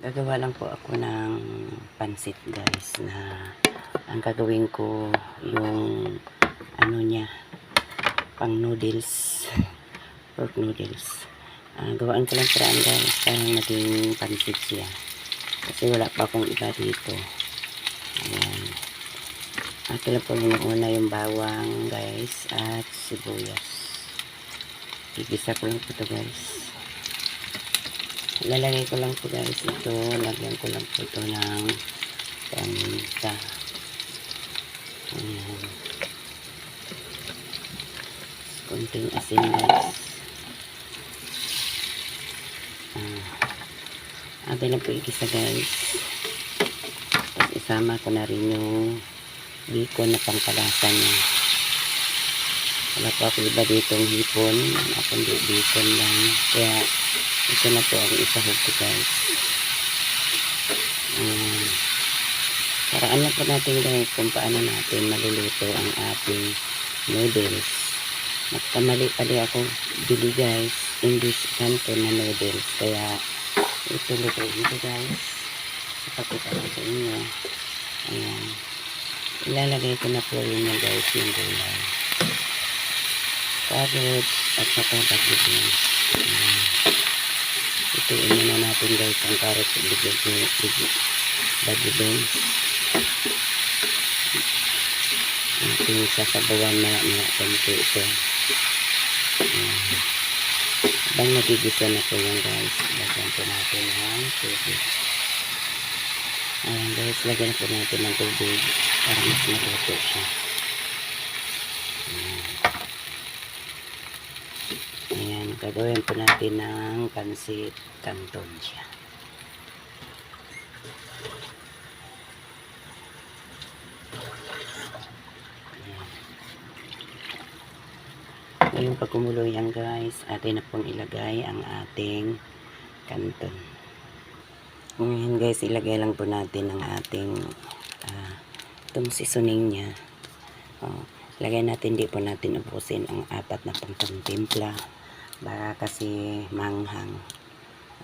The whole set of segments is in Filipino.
Gagawa lang po ako ng pansit guys na ang gagawin ko yung ano niya pang noodles pork noodles. Ah, gawaan ko lang paraan guys para maging pansit siya. Kasi wala pa akong iba dito. Ayan. Akin lang po yung una yung bawang guys at sibuyas. Igisa ko lang po ito guys lalagay ko lang po guys ito. Lagyan ko lang po ito ng paminta. Ayan. Kunting asin guys. Ah, atin lang po igisa guys. Tapos isama ko na rin yung bacon na pangkalasa niya. Wala po ako iba ditong hipon. Ako hindi bacon lang. Kaya ito na po ang isahog ko guys. Ayan. paraan lang po natin guys kung paano natin maluluto ang ating noodles. Nagkamali pala ako. Bili guys English canton na noodles. Kaya ito lutuin ko guys. Ipakita ko sa inyo. Ayan. Ilalagay ko na po yun na guys yung gulay. Carrot at saka beans ayan ituin muna natin guys ang carrot bagyo beans bagyo beans ating sasabawan na mga konti ito. Habang nagigisa na po yan guys. Lagyan po natin ng tubig. Ayan guys lagyan po natin ng tubig para mas maluto siya ayan ayan gagawin po natin ng pansit canton siya Ngayon pag kumulo yan guys, atin na pong ilagay ang ating kanton. Ngayon guys, ilagay lang po natin ang ating ah, itong seasoning niya. Oh, ilagay natin, di po natin ubusin ang apat na pangkontimpla. Baka kasi manghang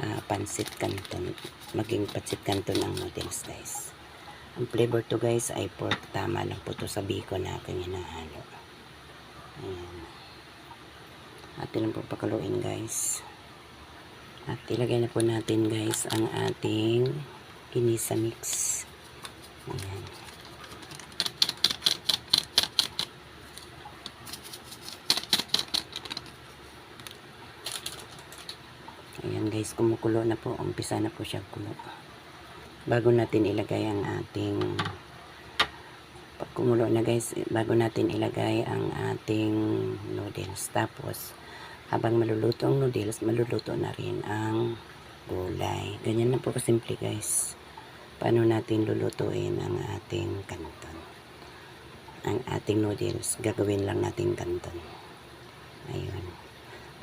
ah, pansit kanton. Maging pansit kanton ang noodles guys. Ang flavor to guys ay pork. Tama lang po to sa bacon na aking hinahalo. Ayan. Atin lang po pakaluin guys. At ilagay na po natin guys ang ating kinisa mix. Ayan. Ayan guys, kumukulo na po. Umpisa na po siya kulo. Bago natin ilagay ang ating kumulo na guys, bago natin ilagay ang ating noodles. Tapos, habang maluluto ang noodles, maluluto na rin ang gulay. Ganyan na po kasimple guys. Paano natin lulutuin ang ating kanton. Ang ating noodles, gagawin lang natin kanton. Ayun.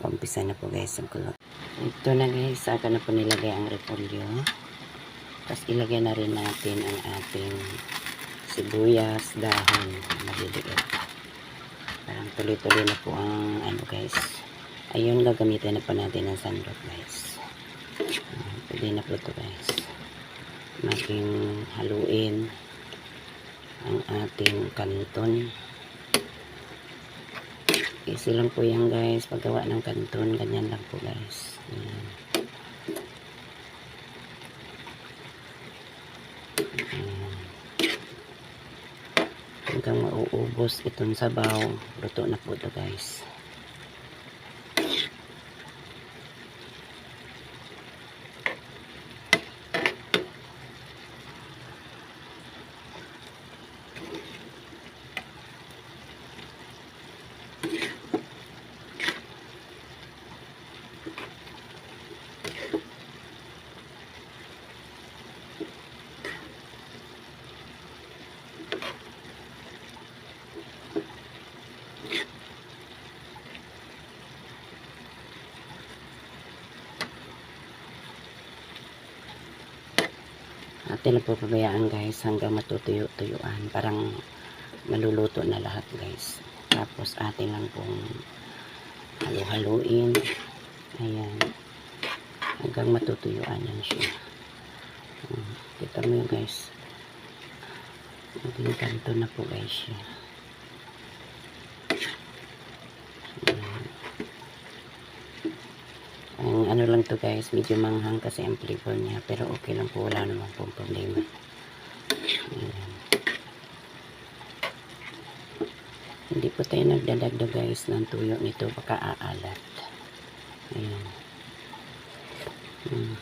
Kumpisa na po guys ang kulo. Ito na guys, saka na po nilagay ang repolyo. Tapos ilagay na rin natin ang ating sibuyas, dahon, maliliit. Parang tuloy-tuloy na po ang ano guys. Ayun, gagamitin na po natin ng sandok guys. Uh, pwede na po ito guys. Maging haluin ang ating kanton. Easy lang po yan guys. Paggawa ng kanton, ganyan lang po guys. Ayan. Ayan. hanggang mauubos itong sabaw luto na po ito guys atin na po pabayaan guys hanggang matutuyo-tuyuan. Parang maluluto na lahat guys. Tapos atin lang pong halu-haluin. Ayan. Hanggang matutuyuan yan siya. Kita mo yun guys. Naging kanto na po guys siya. Ayan. Ang ano lang to guys, medyo manghang kasi ang flavor niya. Pero okay lang po, wala naman po problema. Ayan. Hindi po tayo nagdadagdag guys ng tuyo nito, baka aalat. Ayan. Hmm.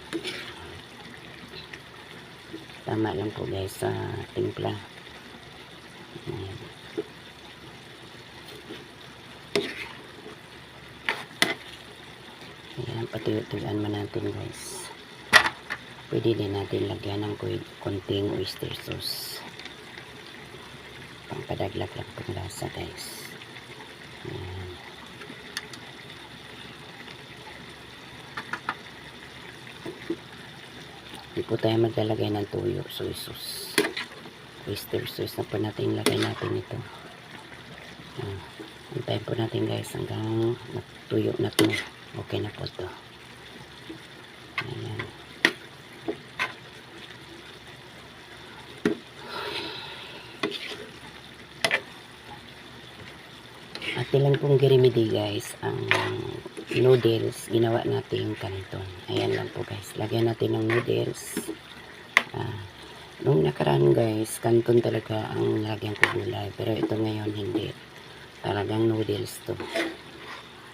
Tama lang po guys sa timpla. Ayan. Ayan, patuyo-tuyuan mo natin guys. Pwede din natin lagyan ng konting oyster sauce. Pangpadaglag lang pang lasa guys. Ayan. Hindi po tayo maglalagay ng tuyo, soy sauce. Oyster sauce na po natin ilagay natin ito. Ayan. Antayin po natin guys hanggang natuyo na to. Okay na po to. Ayan. At ilan pong girimidi guys ang noodles ginawa natin kanton. Ayan lang po guys. Lagyan natin ng noodles. Ah, nung nakaraan guys, kanton talaga ang lagyan ko gulay. Pero ito ngayon hindi. Talagang noodles to.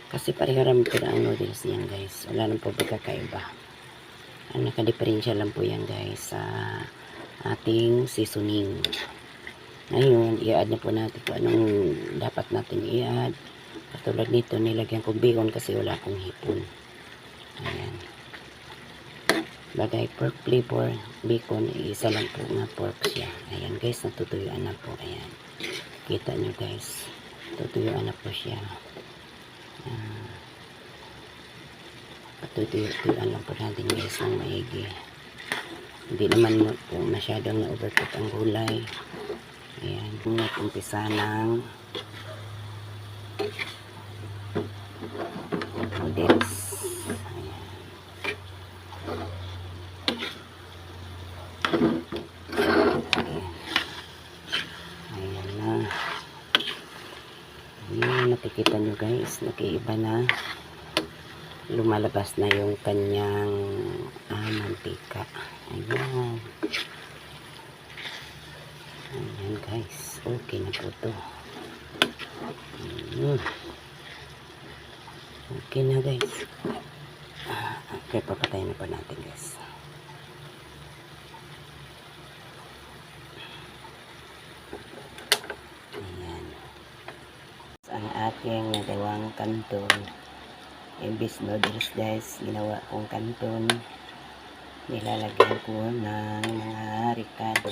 Kasi pareho rin po na noodles yan guys. Wala nang po pagkakaiba. Ang nakadiferensya lang po yan guys sa ating seasoning. Ngayon, i-add na po natin kung anong dapat natin i-add. Katulad nito, nilagyan ko bacon kasi wala akong hipon. Ayan. Bagay pork flavor, bacon, isa lang po nga pork siya. Ayan guys, natutuyuan na po. Ayan. Kita nyo guys. Tutuyuan na po siya. Ah. Patutuyuan lang po natin guys ng maigi. Hindi naman po masyadong na-overcook ang gulay. Ayan, nag-umpisa ng noodles. Ayan. Ayan na. Ayan, nakikita nyo guys, nakiiba na. Lumalabas na yung kanyang ah, mantika. Ayan. Ayan guys, okay na po to. Ayan. Okay na guys. Ah, Okay, papatay na po natin guys. Ayan. Ang aking nagawang kanton. Imbis noodles guys, ginawa kong kanton. Nilalagyan ko ng mga ricado.